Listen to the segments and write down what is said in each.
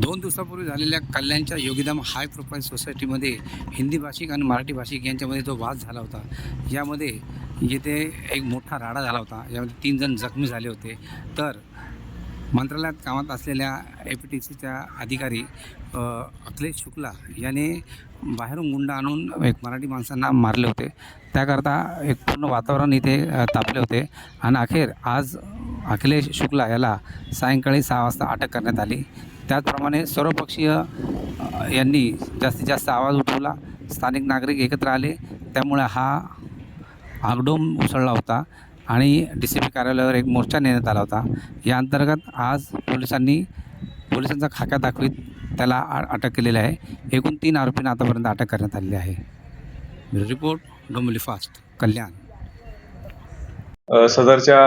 दोन दिवसापूर्वी झालेल्या कल्याणच्या योगीधाम हाय प्रोफाईल सोसायटीमध्ये हिंदी भाषिक आणि मराठी भाषिक यांच्यामध्ये जो वाद झाला होता. यामध्ये येथे एक मोठा राडा झाला होता. यामध्ये तीन जण जखमी झाले होते. तर मंत्रालयात कामात असलेल्या ए पी टी सीच्या अधिकारी अखिलेश शुक्ला याने बाहेरून गुंड आणून एक मराठी माणसांना मारले होते. त्याकरता एक पूर्ण वातावरण इथे तापले होते. आणि अखेर आज अखिलेश शुक्ला याला सायंकाळी सहा वाजता अटक करण्यात आली. त्याचप्रमाणे सर्वपक्षीय यांनी जास्तीत जास्त आवाज उठवला. स्थानिक नागरिक एकत्र आले. त्यामुळे हा आगडोम उसळला होता आणि डी सी पी कार्यालयावर एक मोर्चा नेण्यात आला होता. या अंतर्गत आज पोलिसांनी पोलिसांचा खाका दाखवीत त्याला अटक केलेली आहे. एकूण तीन आरोपींना आतापर्यंत अटक करण्यात आलेली आहे. Report Dombivli fast. कल्याण. सदरच्या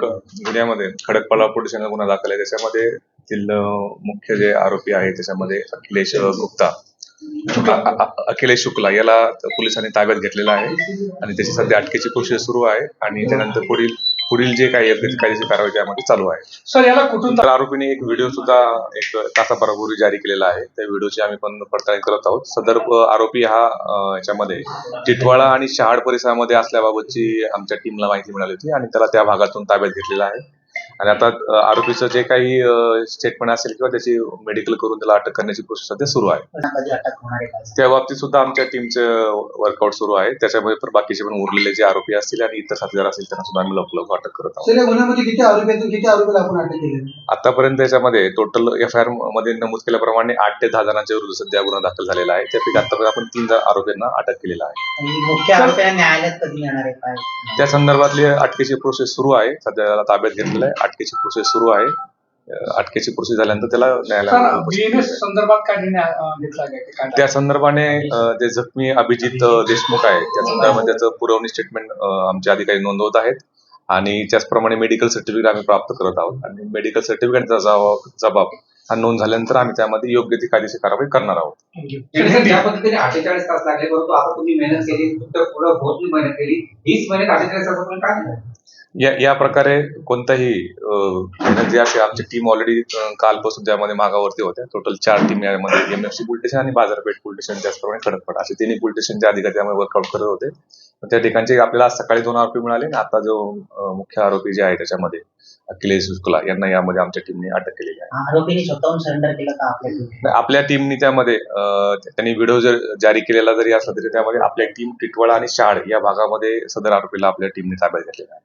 गुन्ह्यामध्ये खडकपाला पोलीस गुन्हा दाखल आहे. त्याच्यामध्ये मुख्य जे आरोपी आहे त्याच्यामध्ये अखिलेश गुप्ता. अखिलेश शुक्ला याला पोलिसांनी ताब्यात घेतलेला आहे. आणि त्याची सध्या अटकेची प्रोसेस सुरू आहे. आणि त्यानंतर पुढील पुढील जे काही ती कायदेशीर कारवाई त्यामध्ये चालू आहे. सर याला कुठून तर आरोपीने एक व्हिडिओ सुद्धा एक तासाभरापूर्वी जारी केलेला आहे. त्या व्हिडिओची आम्ही पण पडताळणी करत आहोत. सदर आरोपी हा याच्यामध्ये टिटवाळा आणि शहाड परिसरामध्ये असल्याबाबतची आमच्या टीमला माहिती मिळाली होती आणि त्याला त्या भागातून ताब्यात घेतलेला आहे. आणि आता आरोपीचं जे काही स्टेटमेंट असेल किंवा त्याची मेडिकल करून त्याला अटक करण्याची प्रोसेस सध्या सुरू आहे. त्या बाबतीत सुद्धा आमच्या टीमचं वर्कआउट सुरू आहे. त्याच्यामध्ये पण बाकीचे पण उरलेले जे आरोपी असतील आणि इतर साथीदार असतील त्यांना सुद्धा आम्ही लवकर लवकर अटक करत आहोत. आतापर्यंत याच्यामध्ये टोटल एफ आय आरमध्ये नमूद केल्याप्रमाणे आठ ते दहा जणांच्या विरुद्ध सध्या गुन्हा दाखल झालेला आहे. त्यापैकी आतापर्यंत आपण तीन आरोपींना अटक केलेला आहे. आणि मुख्य आरोपीला न्यायालयात कधी येणार आहे काय? त्या संदर्भातली अटकेची प्रोसेस सुरू आहे. सध्या त्याला ताब्यात घेतलेलं आहे. अटकेची प्रोसेस सुरू आहे. अं, अटकेची प्रोसेस झाल्यानंतर त्याला न्यायालयात बीएनएस संदर्भात काय निर्णय अं, घेतला गेला ते काय त्या संदर्भाने अं, जे जखमी अभिजित अं, देशमुख आहे त्या संदर्भात त्याचं पुरवणी स्टेटमेंट आमचे अधिकारी नोंदवत आहेत. आणि त्याचप्रमाणे मेडिकल सर्टिफिकेट आम्ही प्राप्त करत आहोत. आणि मेडिकल सर्टिफिकेटचा जबाब जबाब हा नोंद झाल्यानंतर आम्ही त्यामध्ये योग्य ती कायदेशीर कारवाई करणार आहोत. पद्धतीने अठ्ठेचाळीस तास लागले परंतु आता तुम्ही मेहनत केली पुढे बहुत मेहनत केली हीच मेहनत अठ्ठेचाळीस तासापर्यंत काय? या या प्रकारे कोणताही जे असे आमची टीम ऑलरेडी कालपासून त्यामध्ये मागावरती होत्या टोटल चार टीम यामध्ये एमएफसी पोलीस स्टेशन आणि बाजारपेठ पोलीस स्टेशन त्याचप्रमाणे खडकपट असे तिन्ही पोलीस स्टेशनचे अधिकारी त्यामध्ये वर्कआउट करत होते त्या ठिकाणचे आपल्याला आज सकाळी दोन आरोपी मिळाले आणि आता जो मुख्य आरोपी जे आहे त्याच्यामध्ये अखिलेश शुक्ला यांना यामध्ये आमच्या टीमने अटक केलेली आहे. आरोपीने स्वतःहून सरेंडर केलं का आपल्या टीमनी त्यामध्ये अं, त्यांनी व्हिडिओ जर जारी केलेला जरी असला तरी त्यामध्ये आपल्या टीम टिटवाळा आणि शाळ या भागामध्ये सदर आरोपीला आपल्या टीमने ताब्यात घेतलेला आहे.